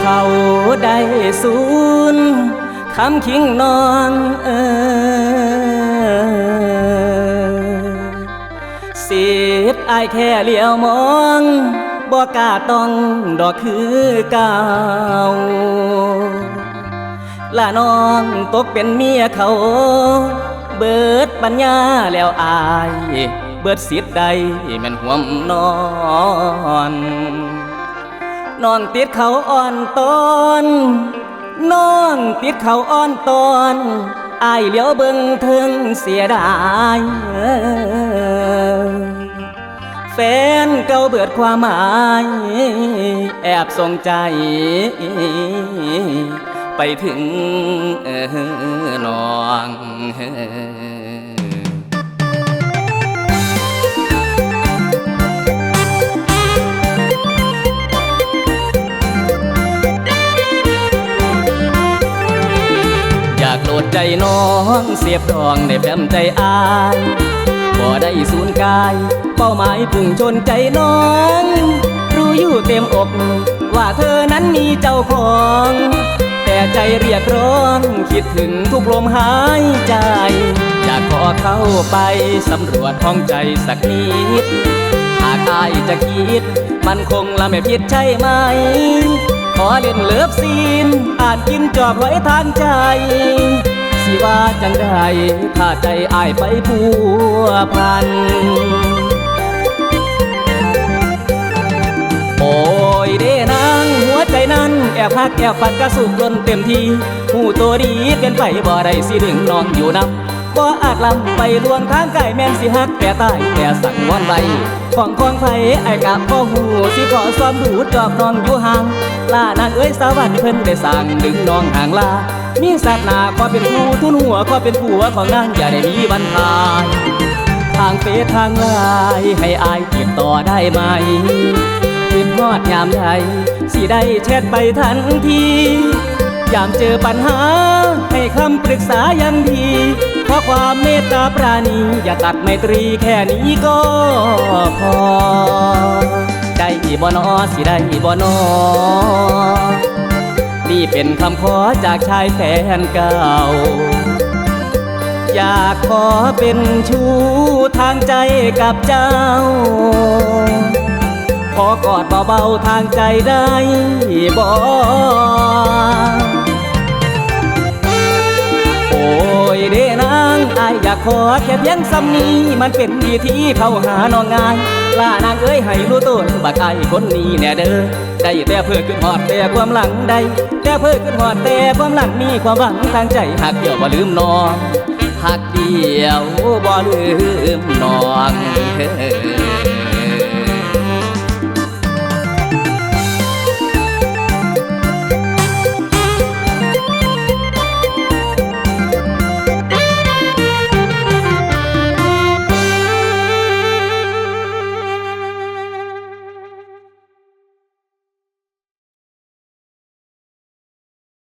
เขาได้สูนคำคิงนอนเออสิทธิ์อายแค่เลี้ยวมองบ่กล้าต้องดอกคือเก่าละน้องตกเป็นเมียเขา เบิดปัญญาแล้วอาย เบิดสิทธิ์ใดแมันห่วมนอน น้องติดเขาอ่อนตอนน้องติดเขาอ่อนตอนอายเหลียวเบิ่งเทิงเสียดายแฟนเก่าเบิดความหมาย แอบทรงใจ ไปถึงเอน้อง โหลดใจน้องเสียบดองในแฟ้มใจอายบ่ได้สูญกาย เป้าหมายพุ่งชนใจน้อง รู้อยู่เต็มอก ว่าเธอนั้นมีเจ้าของ แต่ใจเรียกร้องคิดถึงทุกลมหายใจ อยากขอเข้าไปสำรวจห้องใจสักนิด หากอายจะคิด มันคงละไม่ผิดใช่ไหม ขอเล่นเลิฟซีนอ่านกินจอบไว้ทางใจ สิว่าจังใดถ้าใจอายไปพัวพัน โอ้ยเด้นางหัวใจนั้น แอบพักแอบฝันกระสุกล้นเต็มทีหูตัวดีเป็นไปบ่ได้สิดึงนองอยู่นำ บ่อาจลำไปลวงทางไก่แม่นสิฮักแต่ตายแต่สั่งวอนไว้ของของไผไอ้กะบ่หูสิขอซ้อมดูจอบน้องอยู่ห่างลานางเอ้ยสวัสดิ์เพิ่นได้สั่งดึงน้องห่างลา มีศาสนาขอเป็นผู้ทุนหัวขอเป็นผัวของนางอย่าได้มีวันทายทางเฟซทางไลน์ให้อายติดต่อได้ไหมคืนฮอดยามใดสิได้แชทไปทันทียามเจอปัญหาให้คำปรึกษายังดี เพราะความเมตตาปราณี อย่าตัดไมตรีแค่นี้ก็พอ ได้บ่นอสิได้บ่นอนี่เป็นคำขอจากชายแฟนเก่า อยากขอเป็นชู้ทางใจกับเจ้า ขอกอดเบาๆทางใจได้บ่างอยอยากขอแค่เพียงซ้ำนี้ มันเป็นดีที่เข้าหาน้องงายลานางเอ้ยให้รู้ต้นบักไอ้คนนี้แน่เด้อได้แต่เพื่อขึ้นหอดแต่ความหลังได้แต่เพื่อขึ้นหอดแต่ความหลังมีความหวังทางใจหักเดียวบ่ลืมน้องหักเดียวบ่ลืมน้องเฮ้